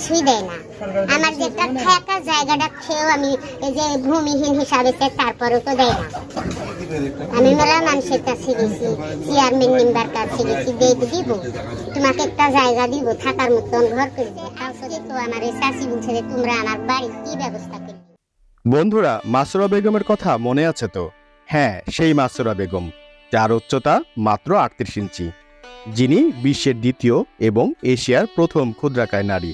কিছুই দেয় না। আমার যে একটা থাকা জায়গাটা খেয়েও আমি এই যে ভূমিহীন হিসাবে চাই, তারপরেও তো দেয় না। আমি মেলা মানুষের কাছে গেছি চেয়ারম্যান মেম্বার কাছে গেছি দেব দিব। তোমাকে একটা জায়গা দিব থাকার মতন ঘর করে আজকে তো আমার এই চাষি বলছে যে তোমরা আমার বাড়ি কি ব্যবস্থা করবে? বন্ধুরা মাসুরা বেগমের কথা মনে আছে তো? হ্যাঁ সেই মাসুরা বেগম যার উচ্চতা মাত্র আটত্রিশ ইঞ্চি। যিনি বিশ্বের দ্বিতীয় এবং এশিয়ার প্রথম ক্ষুদ্রাকায় নারী।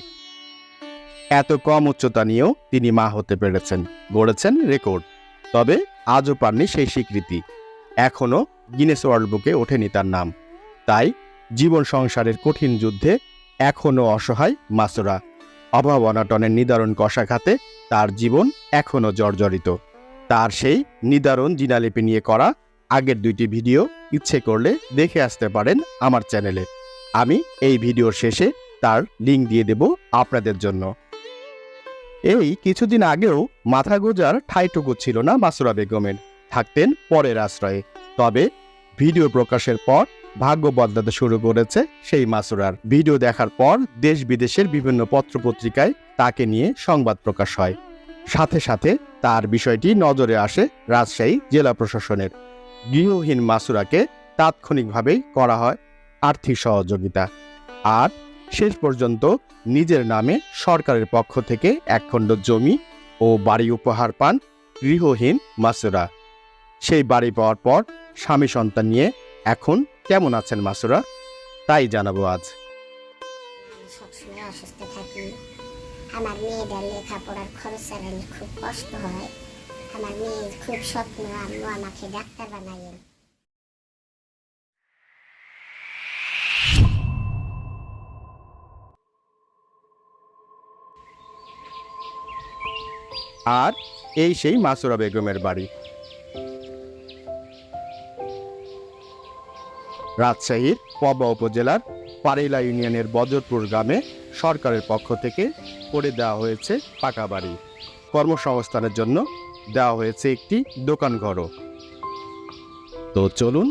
এত কম উচ্চতা নিয়েও তিনি মা হতে পেরেছেন, গড়েছেন রেকর্ড। তবে আজও পাননি সেই স্বীকৃতি। এখনও গিনেস ওয়ার্ল্ড বুকে ওঠেনি তার নাম। তাই জীবন সংসারের কঠিন যুদ্ধে এখনও অসহায় মাসুরা। অভাব অনাটনের নিদারুণ কষাঘাতে তার জীবন এখনও জর্জরিত। তার সেই নিদারুণ জিনালিপি নিয়ে করা আগের দুইটি ভিডিও ইচ্ছে করলে দেখে আসতে পারেন আমার চ্যানেলে। আমি এই ভিডিওর শেষে তার লিঙ্ক দিয়ে দেব আপনাদের জন্য। এই কিছুদিন আগেও মাথা গোজার ঠাইটুকু ছিল না মাসুরা বেগমের। থাকতেন পরের আশ্রয়ে। তবে ভিডিও প্রকাশের পর ভাগ্য বদলাতে শুরু করেছে সেই মাসুরার। ভিডিও দেখার পর দেশ বিদেশের বিভিন্ন পত্রপত্রিকায় তাকে নিয়ে সংবাদ প্রকাশ হয়। সাথে সাথে তার বিষয়টি নজরে আসে রাজশাহী জেলা প্রশাসনের। গৃহহীন মাসুরাকে তাৎক্ষণিকভাবেই করা হয় আর্থিক সহযোগিতা। আর শেষ পর্যন্ত নিজের নামে সরকারের পক্ষ থেকে একখণ্ড জমি ও বাড়ি উপহার পান গৃহহীন মাসুরা। সেই বাড়ি পাওয়ার পর স্বামী সন্তান নিয়ে এখন কেমন আছেন মাসুরা? তাই জানাব আজ। আমার মেয়েদের লেখাপড়ার খরচ খুব কষ্ট হয়। আমার মেয়ের খুব স্বপ্ন আম্মু আমাকে ডাক্তার বানাইয়েন। আর এই সেই মাসুরা বেগমের বাড়ি। রাজশাহীর পবা উপজেলার পারেলা ইউনিয়নের বজরপুর গ্রামে সরকারের পক্ষ থেকে করে দেওয়া হয়েছে পাকা বাড়ি। কর্মসংস্থানের জন্য দেওয়া হয়েছে একটি দোকান ঘরও। তো চলুন,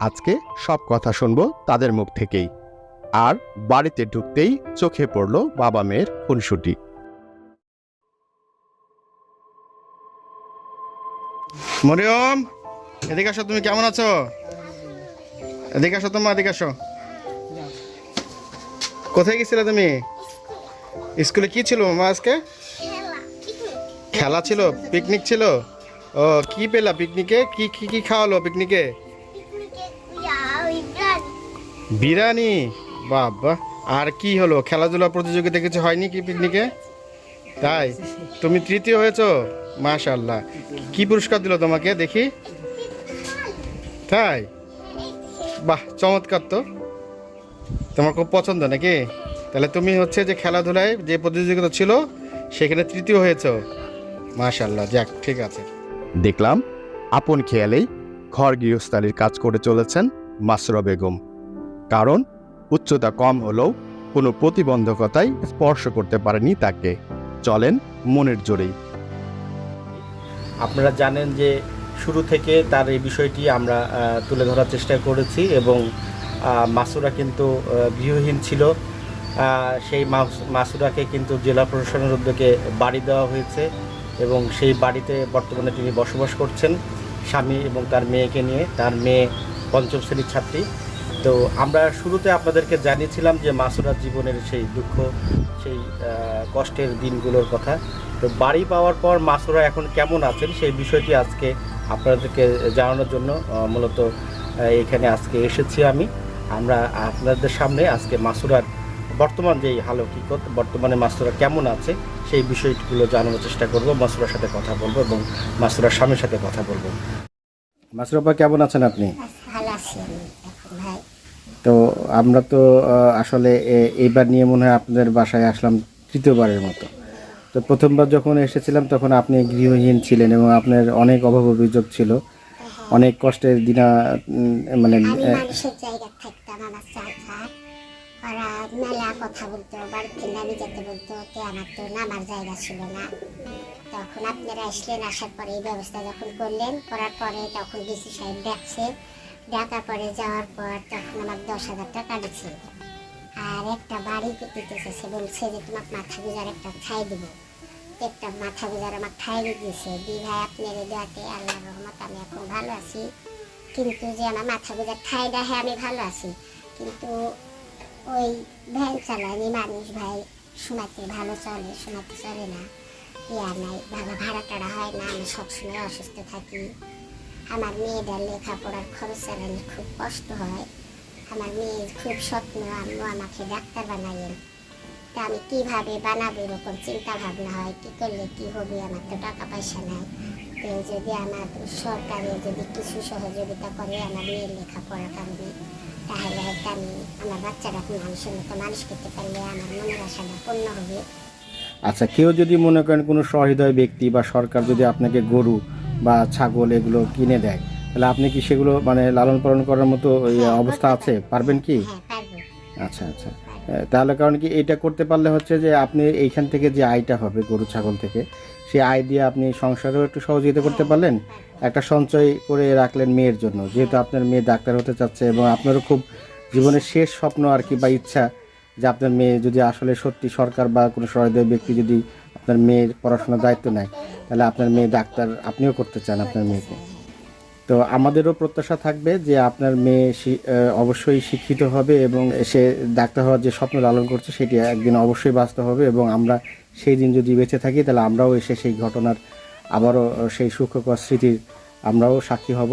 আজকে সব কথা শুনব তাদের মুখ থেকেই। আর বাড়িতে ঢুকতেই চোখে পড়ল বাবা মেয়ের খুনসুটি। মরিয়ম, এদিকে আসো, তুমি কেমন আছো? এদিকে আসো তোমার, এদিকে আসো। কোথায় গেছিলে তুমি? স্কুলে কি ছিল মামা আজকে? খেলা ছিল পিকনিক ছিল? ও, কি পেলা পিকনিকে কি কি কি খাওয়ালো পিকনিকে বিরিয়ানি। বাবা, আর কি হলো? খেলাধুলা প্রতিযোগিতা কিছু হয়নি কি পিকনিকে তাই? তুমি তৃতীয় হয়েছো? মাশাল্লাহ কি পুরস্কার দিল তোমাকে? দেখি। তাই? বাহ চমৎকার তো। তোমার খুব পছন্দ নাকি? তাহলে তুমি হচ্ছে যে খেলাধুলায় যে প্রতিযোগিতা ছিল সেখানে তৃতীয় হয়েছো। মাশাল্লাহ যাক ঠিক আছে। দেখলাম আপন খেয়ালেই ঘর গৃহস্থালির কাজ করে চলেছেন মাসরা বেগম। কারণ উচ্চতা কম হলেও কোনো প্রতিবন্ধকতাই স্পর্শ করতে পারেনি তাকে। চলেন মনের জোরেই। আপনারা জানেন যে শুরু থেকে তার এই বিষয়টি আমরা তুলে ধরার চেষ্টা করেছি এবং মাসুরা কিন্তু গৃহহীন ছিল। সেই মাস- মাসুরাকে কিন্তু জেলা প্রশাসনের উদ্যোগে বাড়ি দেওয়া হয়েছে এবং সেই বাড়িতে বর্তমানে তিনি বসবাস করছেন স্বামী এবং তার মেয়েকে নিয়ে। তার মেয়ে পঞ্চম শ্রেণির ছাত্রী। তো আমরা শুরুতে আপনাদেরকে জানিয়েছিলাম যে মাসুরার জীবনের সেই দুঃখ, সেই কষ্টের দিনগুলোর কথা। তো বাড়ি পাওয়ার পর মাসুরা এখন কেমন আছেন সেই বিষয়টি আজকে আপনাদেরকে জানানোর জন্য মূলত এখানে আজকে এসেছি আমি। আমরা আপনাদের সামনে আজকে মাসুরার বর্তমান যেই হালকিকত, বর্তমানে মাসুরা কেমন আছে সেই বিষয়গুলো জানানোর চেষ্টা করব, মাসুরার সাথে কথা বলব এবং মাসুরার স্বামীর সাথে কথা বলব। মাসুরাপা, কেমন আছেন আপনি ভালো আছি আমি এখন ভাই তো আমরা তো আসলে এইবার নিয়ে মনে হয় আপনাদের বাসায় আসলাম তৃতীয়বারের মতো। তো প্রথমবার যখন এসেছিলাম তখন আপনি গৃহহীন ছিলেন এবং আপনার অনেক অভাব অভিযোগ ছিল। অনেক কষ্টের দিনা মানে আমি আহ, মানুষের জায়গা থাকতাম আমার চাচা ওরা মেলা কথা বলতো বাড়ি থেকে আমি যেতে বলতো তে আমার তো নামার জায়গা ছিল না। তখন আপনারা আসলেন আসার পরে এই ব্যবস্থা যখন করলেন করার পরে তখন ডিসি সাহেব ডাকছে ডাকার পরে যাওয়ার পর তখন আমার দশ হাজার টাকা দিচ্ছে আর একটা বাড়ি দিতেছে বলছে যে তোমার মাথা গুজার একটা ঠাই দিব। একটা মাথা গুজার আমার ঠাই দিয়েছে দি ভাই আপনার দেওয়াতে আল্লাহ রহমত আমি এখন ভালো আছি। কিন্তু যে আমার মাথা গুজার ঠাই দেখে আমি ভালো আছি। কিন্তু ওই ভ্যান চালানি মানুষ ভাই শোনাতে ভালো চলে শোনাতে চলে না। ইয়া নাই, ভালো ভাড়া টাড়া হয় না, আমি সবসময় অসুস্থ থাকি। আমার মেয়েদের লেখাপড়ার খরচ চালালে খুব কষ্ট হয়। আমার মেয়ের খুব স্বপ্ন আম্মু আমাকে ডাক্তার বানাইয়েন তা আমি কীভাবে বানাবো এরকম চিন্তা ভাবনা হয়? কী করলে কি হবে? আমার তো টাকা পয়সা নাই। তো যদি আমার সরকারে যদি কিছু সহযোগিতা করে আমার মেয়ের লেখাপড়ার কারণে, তাহলে হয়তো আমি আমার বাচ্চাটাকে মানুষের মতো মানুষ করতে পারলে আমার মনের আশাটা পূর্ণ হবে। আচ্ছা কেউ যদি মনে করেন কোনো সহৃদয় ব্যক্তি বা সরকার যদি আপনাকে গরু বা ছাগল এগুলো কিনে দেয়। তাহলে আপনি কি সেগুলো মানে লালন পালন করার মতো হ্যাঁ, অবস্থা আছে? পারবেন কি? হ্যাঁ আচ্ছা আচ্ছা। তাহলে কারণ কি এটা করতে পারলে হচ্ছে যে আপনি এইখান থেকে যে আয়টা হবে গরু ছাগল থেকে সেই আয় দিয়ে আপনি সংসারেও একটু সহযোগিতা করতে পারলেন? একটা সঞ্চয় করে রাখলেন মেয়ের জন্য। যেহেতু আপনার মেয়ে ডাক্তার হতে চাচ্ছে এবং আপনারও খুব জীবনের শেষ স্বপ্ন আর কি বা ইচ্ছা যে আপনার মেয়ে যদি আসলে সত্যি সরকার বা কোনো সহৃদয় ব্যক্তি যদি আপনার মেয়ের পড়াশোনার দায়িত্ব নেয় তাহলে আপনার মেয়ে ডাক্তার আপনিও করতে চান আপনার মেয়েকে। তো আমাদেরও প্রত্যাশা থাকবে যে আপনার মেয়ে অবশ্যই শিক্ষিত হবে এবং সে ডাক্তার হওয়ার যে স্বপ্ন লালন করছে সেটি একদিন অবশ্যই বাস্তব হবে এবং আমরা সেই দিন যদি বেঁচে থাকি তাহলে আমরাও এসে সেই ঘটনার আবারও সেই সুখকর স্মৃতির আমরাও সাক্ষী হব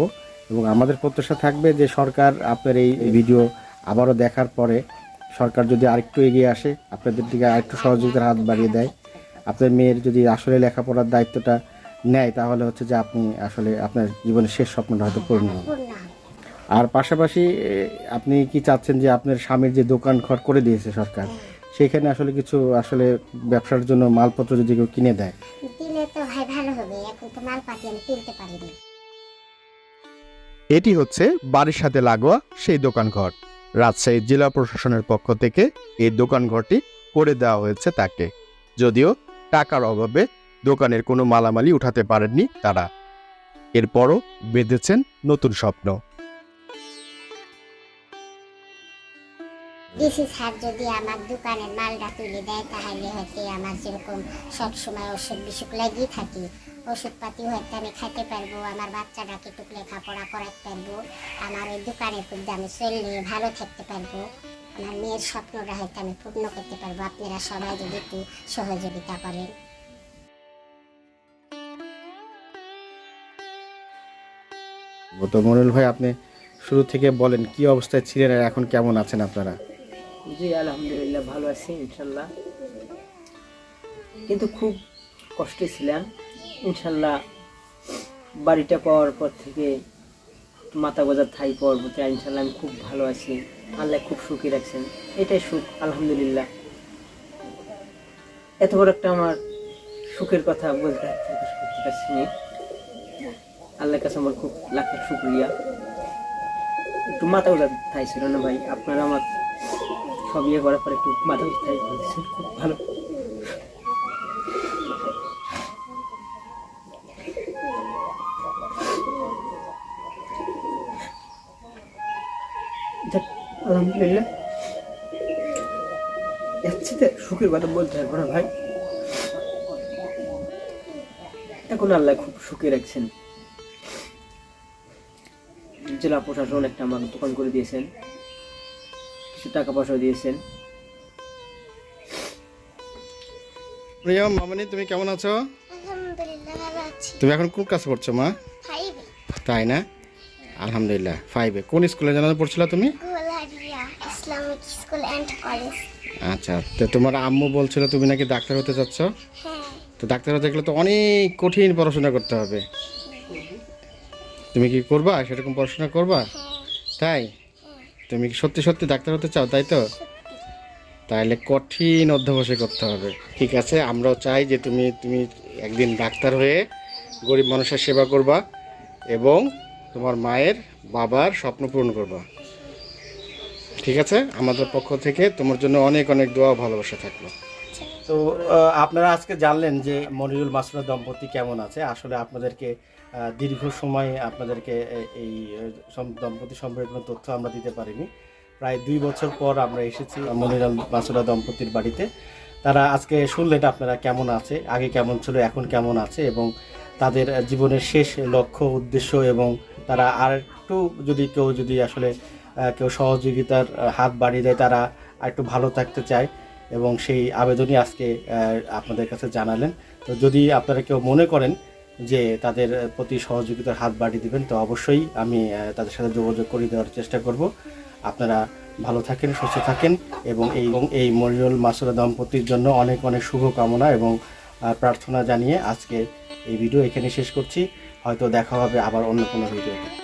এবং আমাদের প্রত্যাশা থাকবে যে সরকার আপনার এই ভিডিও আবারও দেখার পরে সরকার যদি আরেকটু এগিয়ে আসে, আপনাদের দিকে আরেকটু সহযোগিতার হাত বাড়িয়ে দেয়। আপনার মেয়ের যদি আসলে লেখাপড়ার দায়িত্বটা নেয় তাহলে হচ্ছে যে আপনি আসলে আপনার জীবনের শেষ স্বপ্নটা হয়তো পূর্ণ হবে। আর পাশাপাশি আপনি কি চাচ্ছেন যে আপনার স্বামীর যে দোকান ঘর করে দিয়েছে সরকার সেখানে আসলে কিছু আসলে ব্যবসার জন্য মালপত্র যদি কেউ কিনে দেয়? দিলে তো ভাই ভালো হবে এখন তো মালপাতি আমি কিনতে পারিনি এটি হচ্ছে বাড়ির সাথে লাগোয়া সেই দোকানঘর রাজশাহী জেলা প্রশাসনের পক্ষ থেকে এই দোকানঘরটি করে দেওয়া হয়েছে তাকে। যদিও টাকার অভাবে দোকানের কোনো মালামালি উঠাতে পারেননি তারা। এরপরও বেঁধেছেন নতুন স্বপ্ন। ডিসি স্যার, যদি আমার দোকানের মালটা তুলে দেয়, তাহলে হয়তো আমার যেরকম সবসময় ওষুধ বিসুখ লাগিয়ে থাকি, ওষুধপাতি হয়তো আমি খাইতে পারব, আমার বাচ্চাটাকে একটু লেখাপড়া করাতে পারব আমার ওই দোকানের মধ্যে আমি চললে ভালো থাকতে পারব। আমার মেয়ের স্বপ্নটা হয়তো আমি পূর্ণ করতে পারব। আপনারা সবাই যদি একটু সহযোগিতা করেন। তো ভাই আপনি শুরু থেকে বলেন কি অবস্থায় ছিলেন আর এখন কেমন আছেন আপনারা? জি আলহামদুলিল্লাহ ভালো আছি ইনশাল্লাহ। কিন্তু খুব কষ্টে ছিলাম। ইনশাল্লাহ বাড়িটা পাওয়ার পর থেকে মাথা গোজার ঠাই পাওয়ার পর থেকে ইনশাল্লাহ আমি খুব ভালো আছি। আল্লাহ খুব সুখী রাখছেন। এটাই সুখ, আলহামদুলিল্লাহ। এত বড় একটা আমার সুখের কথা বলতে পারছি না। আল্লাহর কাছে আমার খুব লাখ লাখ শুক্রিয়া। একটু মাথা উঠা না ভাই? আপনারা আমার সব ইয়ে করার পর একটু মাথা উঠাই খুব ভালো। আলহামদুলিল্লাহ সুখের কথা বলতে পারব না ভাই। এখন আল্লাহ খুব সুখে রাখছেন। জেলা প্রশাসন একটা আমাকে দোকান করে দিয়েছেন। কিছু টাকা পয়সা দিয়েছেন। প্রিয় মামনি তুমি কেমন আছো? আলহামদুলিল্লাহ ভালো আছি। তুমি এখন কোন ক্লাস পড়ছো মা? তাই না? আলহামদুলিল্লাহ ফাইভে কোন স্কুলে জানাতে পড়ছিলা তুমি? কলেজ আচ্ছা তো তোমার আম্মু বলছিল তুমি নাকি ডাক্তার হতে চাচ্ছ? হ্যাঁ। তো ডাক্তার হতে গেলে তো অনেক কঠিন পড়াশোনা করতে হবে। তুমি কি করবা? সেরকম পড়াশোনা করবা? তাই? তুমি কি সত্যি সত্যি ডাক্তার হতে চাও তাই তো? তাহলে কঠিন অধ্যবসায় করতে হবে। ঠিক আছে আমরাও চাই যে তুমি তুমি একদিন ডাক্তার হয়ে গরিব মানুষের সেবা করবা এবং তোমার মায়ের বাবার স্বপ্ন পূরণ করবা। ঠিক আছে? আমাদের পক্ষ থেকে তোমার জন্য অনেক অনেক দোয়া ভালোবাসা থাকল। তো আপনারা আজকে জানলেন যে মনিরুল মাসুরা দম্পতি কেমন আছে। আসলে আপনাদেরকে দীর্ঘ সময় আপনাদেরকে এই দম্পতি সম্পর্কে কোনো তথ্য আমরা দিতে পারিনি। প্রায় দুই বছর পর আমরা এসেছি মনিরুল মাসুরা দম্পতির বাড়িতে। তারা আজকে শুনলেন আপনারা কেমন আছে, আগে কেমন ছিল, এখন কেমন আছে এবং তাদের জীবনের শেষ লক্ষ্য, উদ্দেশ্য এবং তারা আর একটু যদি কেউ যদি আসলে কেউ সহযোগিতার হাত বাড়িয়ে দেয়, তারা একটু ভালো থাকতে চায় এবং সেই আবেদনই আজকে আপনাদের কাছে জানালেন। তো যদি আপনারা কেউ মনে করেন যে তাদের প্রতি সহযোগিতার হাত বাড়িয়ে দিবেন, তো অবশ্যই আমি তাদের সাথে যোগাযোগ করে দেওয়ার চেষ্টা করব। আপনারা ভালো থাকেন, সুস্থ থাকেন এবং এই এই মরিয়ল মাসুরা দম্পতির জন্য অনেক অনেক শুভকামনা এবং প্রার্থনা জানিয়ে আজকে এই ভিডিও এখানে শেষ করছি। হয়তো দেখা হবে আবার অন্য কোনো ভিডিওতে।